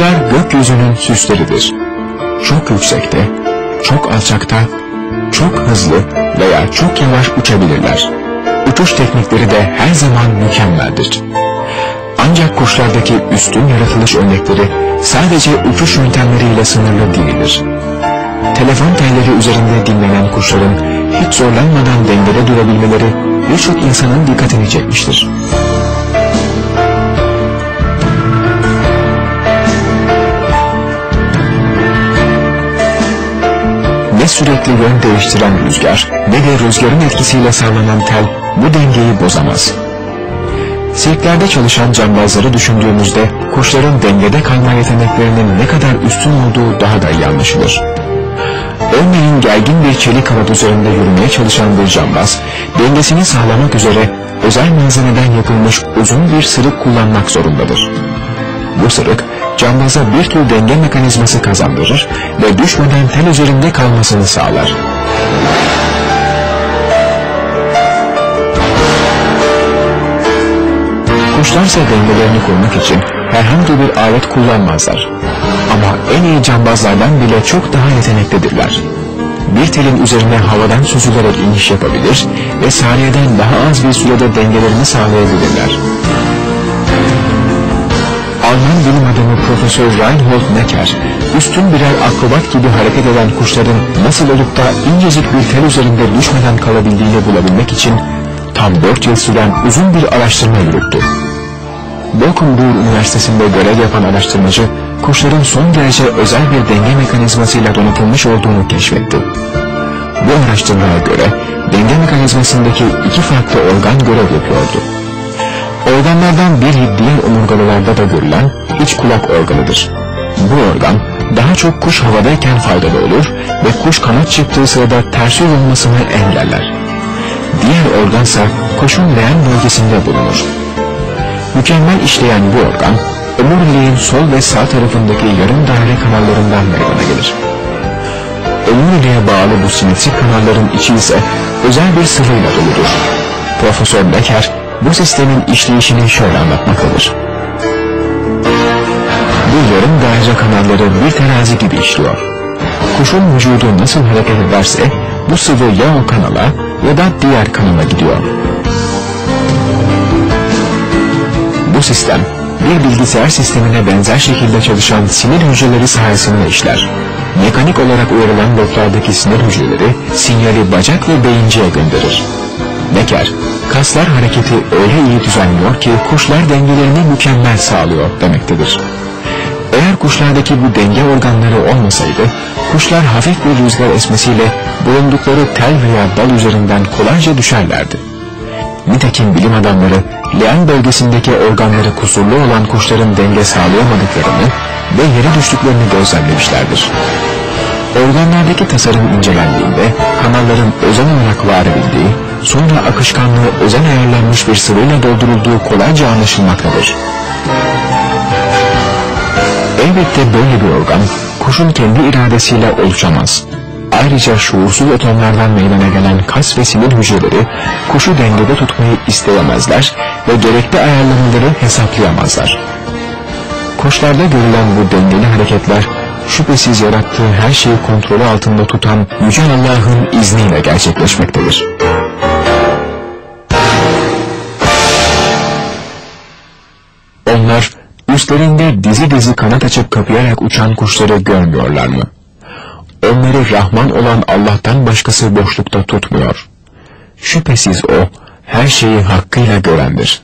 Kuşlar gökyüzünün süsleridir. Çok yüksekte, çok alçakta, çok hızlı veya çok yavaş uçabilirler. Uçuş teknikleri de her zaman mükemmeldir. Ancak kuşlardaki üstün yaratılış örnekleri sadece uçuş yöntemleriyle sınırlı değildir. Telefon telleri üzerinde dinlenen kuşların hiç zorlanmadan dengede durabilmeleri birçok insanın dikkatini çekmiştir. Sürekli yön değiştiren rüzgar ne de rüzgarın etkisiyle sağlanan tel bu dengeyi bozamaz. Sirklerde çalışan cambazları düşündüğümüzde kuşların dengede kalma yeteneklerinin ne kadar üstün olduğu daha da iyi anlaşılır. Örneğin gergin bir çelik kanat üzerinde yürümeye çalışan bir cambaz, dengesini sağlamak üzere özel malzemeden yapılmış uzun bir sırık kullanmak zorundadır. Bu sırık, cambaza bir tür denge mekanizması kazandırır ve düşmeden tel üzerinde kalmasını sağlar. Kuşlarsa dengelerini korumak için herhangi bir alet kullanmazlar. Ama en iyi cambazlardan bile çok daha yeteneklidirler. Bir telin üzerine havadan süzülerek iniş yapabilir ve saniyeden daha az bir sürede dengelerini sağlayabilirler. Alman bilim adamı Profesör Reinhold Necker, üstün birer akrobat gibi hareket eden kuşların nasıl olup da incecik bir tel üzerinde düşmeden kalabildiğini bulabilmek için tam 4 yıl süren uzun bir araştırma yürüttü. Bochum-Ruhr Üniversitesi'nde görev yapan araştırmacı, kuşların son derece özel bir denge mekanizmasıyla donatılmış olduğunu keşfetti. Bu araştırmaya göre denge mekanizmasındaki iki farklı organ görev yapıyordu. Organlardan biri diğer omurgalılarda da görülen iç kulak organıdır. Bu organ daha çok kuş havadayken faydalı olur ve kuş kanat çıktığı sırada ters yol olmasını engeller. Diğer organsa kuşun leğen bölgesinde bulunur. Mükemmel işleyen bu organ, omuriliğin sol ve sağ tarafındaki yarım daire kanallarından meydana gelir. Omuriliğe bağlı bu simetrik kanalların içi ise özel bir sıvıyla doludur. Profesör Becker bu sistemin işleyişini şöyle anlatmaktadır. Bu yarım daire kanalları bir terazi gibi işliyor. Kuşun vücudu nasıl hareket ederse bu sıvı ya o kanala ya da diğer kanala gidiyor. Bu sistem bir bilgisayar sistemine benzer şekilde çalışan sinir hücreleri sayesinde işler. Mekanik olarak uyarılan loblardaki sinir hücreleri sinyali bacak ve beyinciye gönderir. Becker, kaslar hareketi öyle iyi düzenliyor ki kuşlar dengelerini mükemmel sağlıyor demektedir. Eğer kuşlardaki bu denge organları olmasaydı, kuşlar hafif bir rüzgar esmesiyle bulundukları tel veya dal üzerinden kolayca düşerlerdi. Nitekim bilim adamları leğen bölgesindeki organları kusurlu olan kuşların denge sağlayamadıklarını ve yere düştüklerini gözlemlemişlerdir. Organlardaki tasarım incelendiğinde kanalların özel olarak var edildiği, sonra akışkanlığı özel ayarlanmış bir sıvıyla doldurulduğu kolayca anlaşılmaktadır. Elbette böyle bir organ kuşun kendi iradesiyle oluşamaz. Ayrıca şuursuz atomlardan meydana gelen kas ve sinir hücreleri kuşu dengede tutmayı isteyemezler ve gerekli ayarlamaları hesaplayamazlar. Kuşlarda görülen bu dengeli hareketler şüphesiz yarattığı her şeyi kontrolü altında tutan Yüce Allah'ın izniyle gerçekleşmektedir. Onlar üstlerinde dizi dizi kanat açıp kapayarak uçan kuşları görmüyorlar mı? Onları Rahman olan Allah'tan başkası boşlukta tutmuyor. Şüphesiz O her şeyi hakkıyla görendir.